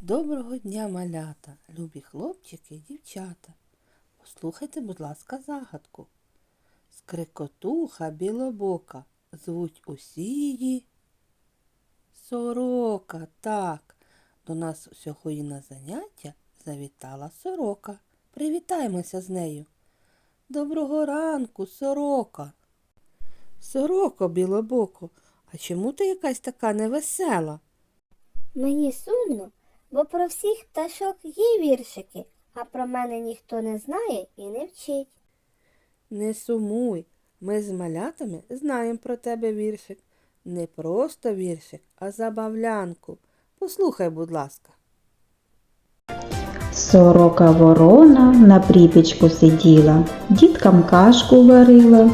Доброго дня, малята, любі хлопчики і дівчата. Послухайте, будь ласка, загадку. Скрикотуха білобока, звуть усі її. Сорока, так. До нас сьогодні на заняття завітала сорока. Привітаємося з нею. Доброго ранку, сорока. Сороко, білобоко, а чому ти якась така невесела? Мені сумно, бо про всіх пташок є віршики, а про мене ніхто не знає і не вчить. Не сумуй, ми з малятами знаємо про тебе віршик. Не просто віршик, а забавлянку. Послухай, будь ласка. Сорока ворона на припічку сиділа, діткам кашку варила,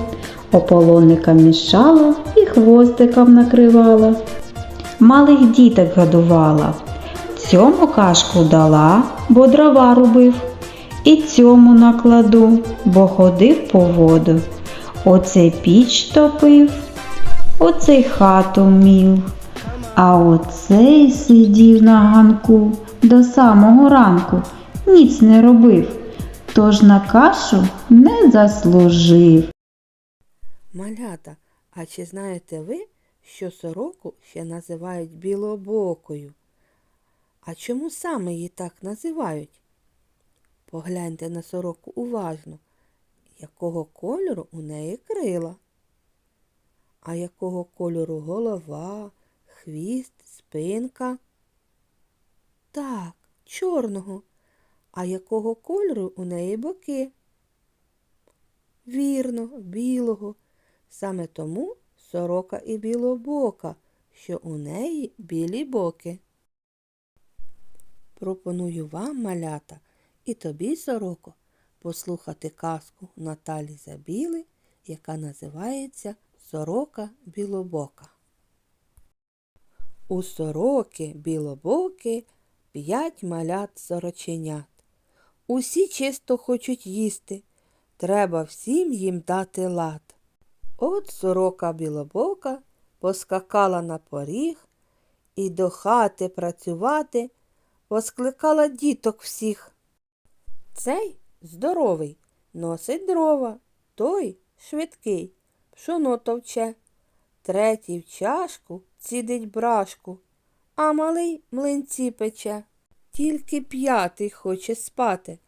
ополоникам мішала і хвостиком накривала. Малих діток годувала, цьому кашку дала, бо дрова рубив, і цьому накладу, бо ходив по воду. Оцей піч топив, оцей хату мів, а оцей сидів на ганку до самого ранку, ніц не робив, тож на кашу не заслужив. Малята, а чи знаєте ви, що сороку ще називають білобокою? А чому саме її так називають? Погляньте на сороку уважно, якого кольору у неї крила, а якого кольору голова, хвіст, спинка. Так, чорного. А якого кольору у неї боки? Вірно, білого. Саме тому сорока і білобока, що у неї білі боки. Пропоную вам, малята, і тобі, сороко, послухати казку Наталі Забіли, яка називається Сорока білобока. У сороки білобоки п'ять малят сороченят. Усі чисто хочуть їсти, треба всім їм дати лад. От сорока білобока поскакала на поріг і до хати працювати поскликала діток всіх. Цей здоровий, носить дрова, той швидкий, пшоно товче, третій в чашку цідить брашку, а малий млинці пече. Тільки п'ятий хоче спати,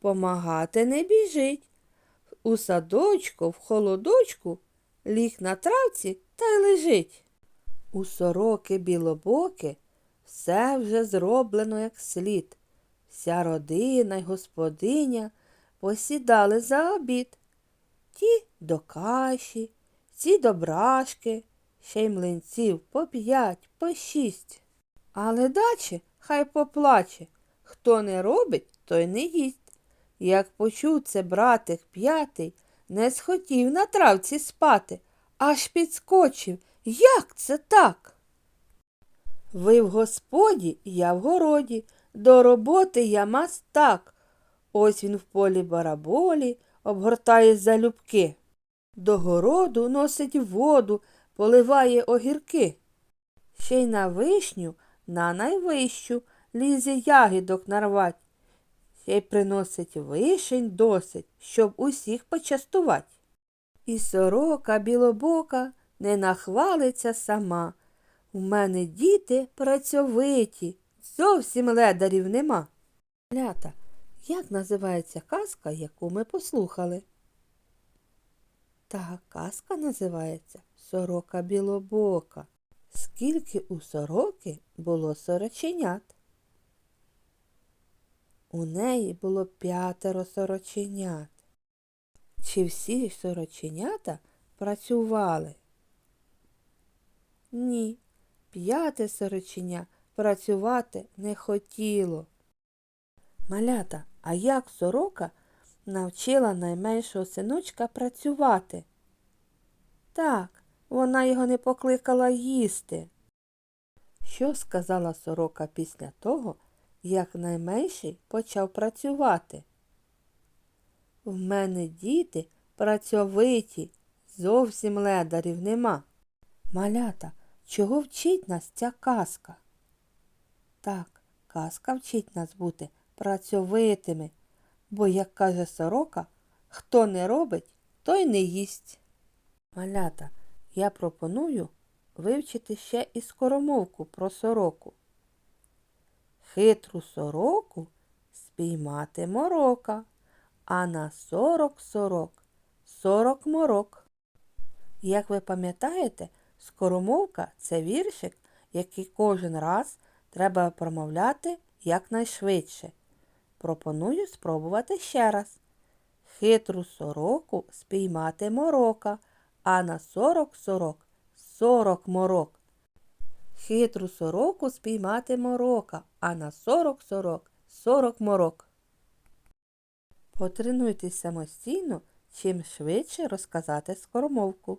помагати не біжить. У садочку, в холодочку ліг на травці та й лежить. У сороки білобоки все вже зроблено як слід. Вся родина й господиня посідали за обід. Ті до каші, ці до брашки, ще й млинців по п'ять, по шість. Але дачі хай поплаче. Хто не робить, той не їсть. Як почув це братик п'ятий, не схотів на травці спати, аж підскочив. Як це так? Ви в господі, я в городі, до роботи я мастак. Ось він в полі бараболі обгортає залюбки. До городу носить воду, поливає огірки. Ще й на вишню, на найвищу, лізе ягідок нарвать. Ще й приносить вишень досить, щоб усіх почастувать. І сорока білобока не нахвалиться сама. У мене діти працьовиті, зовсім ледарів нема. Лята, як називається казка, яку ми послухали? Та казка називається Сорока білобока. Скільки у сороки було сороченят? У неї було п'ятеро сороченят. Чи всі сороченята працювали? Ні, п'яте сороченя працювати не хотіло. Малята, а як сорока навчила найменшого синочка працювати? Так, вона його не покликала їсти. Що сказала сорока після того, як найменший почав працювати? В мене діти працьовиті, зовсім ледарів нема. Малята, чого вчить нас ця казка? Так, Казка вчить нас бути працьовитими, бо, як каже сорока, хто не робить, той не їсть. Малята, я пропоную вивчити ще і скоромовку про сороку. Хитру сороку спіймати морока, а на сорок сорок сорок морок. Як ви пам'ятаєте, скоромовка це віршик, який кожен раз треба промовляти якнайшвидше. Пропоную спробувати ще раз. Хитру сороку спіймати морока, а на сорок сорок сорок морок. Хитру сороку спіймати морока, а на сорок сорок сорок морок. Потренуйтесь самостійно, чим швидше розказати скоромовку.